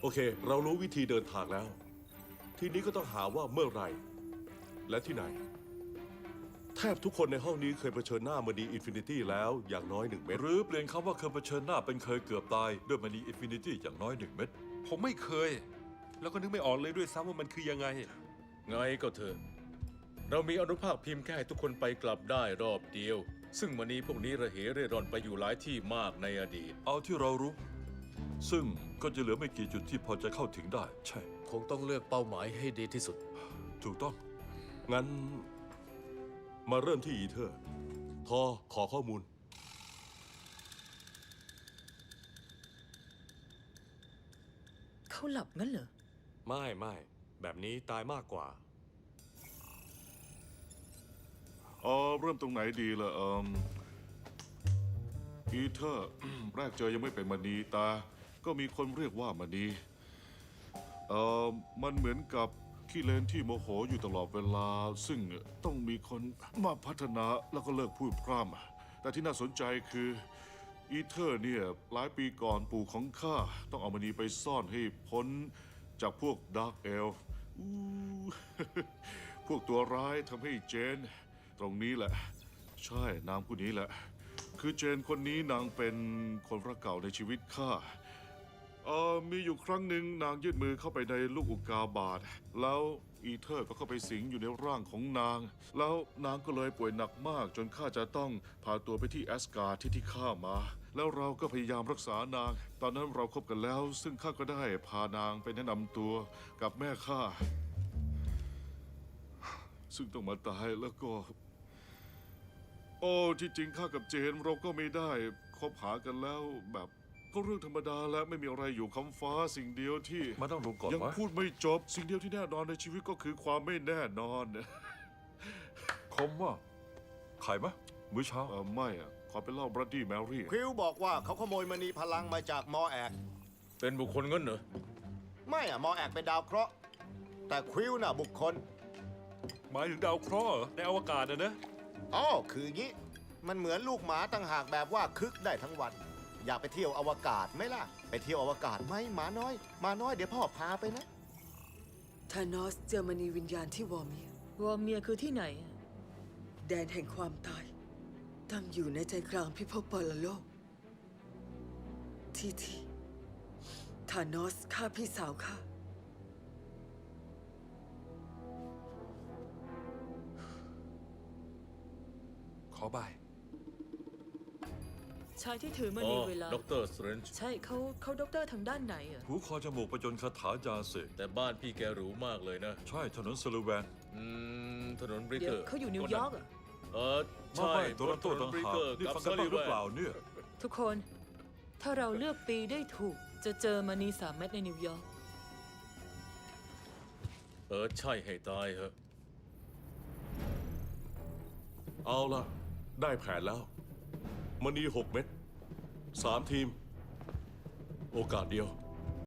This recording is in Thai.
โอเค เรารู้วิธีเดินทางแล้ว ทีนี้ก็ต้องหาว่าเมื่อไหร่ และที่ไหน แทบทุกคนในห้องนี้เคยเผชิญหน้ามณีอินฟินิตี้แล้วอย่างน้อยหนึ่งเม็ดหรือเปลี่ยนคำว่าเคยเผชิญหน้าเป็นเคยเกือบตายด้วยมณีอินฟินิตี้อย่างน้อยหนึ่งเม็ดผมไม่เคย แล้วก็นึกไม่ออกเลยด้วยซ้ำว่ามันคือยังไง ไงก็เถอะ เรามีอนุภาคพิมพ์แค่ให้ทุกคนไปกลับได้รอบเดียว ซึ่งมณีพวกนี้ระเหเร่ร่อนไปอยู่หลายที่มากในอดีต เอาที่เรารู้ ซึ่งก็จะเหลือไม่กี่จุดที่พอจะเข้าถึงได้ ใช่ คงต้องเลือกเป้าหมายให้ดีที่สุด ถูกต้อง งั้น มาเริ่มที่อีเทอร์ ทอขอข้อมูล เขาหลับงั้นเหรอ ไม่ไม่แบบนี้ตายมากกว่า เออเริ่มตรงไหนดีล่ะเอมอีเทอร์ แรกเจอยังไม่เป็นมณีตา ก็มีคนเรียกว่ามณีเออมันเหมือนกับขี้เลนที่โมโหอยู่ตลอดเวลา ซึ่งต้องมีคนมาพัฒนาแล้วก็เลิกพูดพร่ำแต่ที่น่าสนใจคืออีเทอร์เนี่ยหลายปีก่อนปู่ของข้าต้องเอามณีไปซ่อนให้พ้นจากพวกดาร์กเอลพวกตัวร้ายทำให้เจน ตรงนี้แหละ ใช่นางผู้นี้แหละ คือเจนคนนี้นางเป็นคนรักเก่าในชีวิตข้า เออมีอยู่ครั้งหนึ่งนางยื่นมือเข้าไปในลูกอุกาบาตแล้วอีเทอร์ก็เข้าไปสิงอยู่ในร่างของนาง แล้วนางก็เลยป่วยหนักมาก จนข้าจะต้องพาตัวไปที่แอสการ์ที่ที่ข้ามา แล้วเราก็พยายามรักษานาง ตอนนั้นเราคบกันแล้ว ซึ่งข้าก็ได้พานางไปแนะนำตัวกับแม่ข้าซึ่งต้องมาตายแล้วก็ โอ้ที่จริงข้ากับเจนเราก็ไม่ได้คบหากันแล้วแบบ ก็เรื่องธรรมดาแล้วไม่มีอะไรอยู่คำฟ้าสิ่งเดียวที่มาต้องลงก่อนยังวะพูดไม่จบ สิ่งเดียวที่แน่นอนในชีวิตก็คือความไม่แน่นอนคมว่าไข่มะมื้อเช้าเออไม่อะขอเป็นเหล่าบรัดดี้แมรี่ควิลบอกว่าเขาขโมยมณีพลังมาจากมอแอกเป็นบุคคลงั้นเหรอไม่อะมอแอกเป็นดาวเคราะห์แต่ควิลน่ะบุคคลหมายถึงดาวเคราะห์เหรอในอวกาศนะนะอ๋อคืองี้ มันเหมือนลูกหมาต่างหากแบบว่าคึกได้ทั้งวัน อยากไปเที่ยวอวกาศไหมล่ะ ไปเที่ยวอวกาศไหมหมาน้อยหมาน้อยเดี๋ยวพ่อพาไปนะธานอสเจอมณีวิญญาณที่วอร์เมีย วอร์เมียคือที่ไหนอะแดนแห่งความตาย ตั้งอยู่ในใจกลางพิภพปรโลก ที่ที่ธานอสฆ่าพี่สาวข้าขอบาย ชายที่ถือมอ๋อณีเวลา ด็อกเตอร์สเตรนจ์ใช่เขาเขาด็อกเตอร์ทางด้านไหนอะ หูคอจมูกประจนคาถายาเสกแต่บ้านพี่แกหรูมากเลยนะ ใช่ถนนสลูแวน อืม ถนนบริเดี๋เกยวอร์เขาอยู่นิวยอร์กเหรอเออไม่ใช่ไม่ตัวนั้นตัวต่างบริหากเกอร์นี่กับฟังซากันบ้าลิงหรือแวเปล่าเนี่ย ทุกคน ถ้าเราเลือกปีได้ถูก จะเจอมณีสามเม็ดในนิวยอร์ก เออ ใช่ให้ตายเหอะเอาล่ะ ได้แผนแล้ว มณีหกเม็ดสามทีม โอกาสเดียว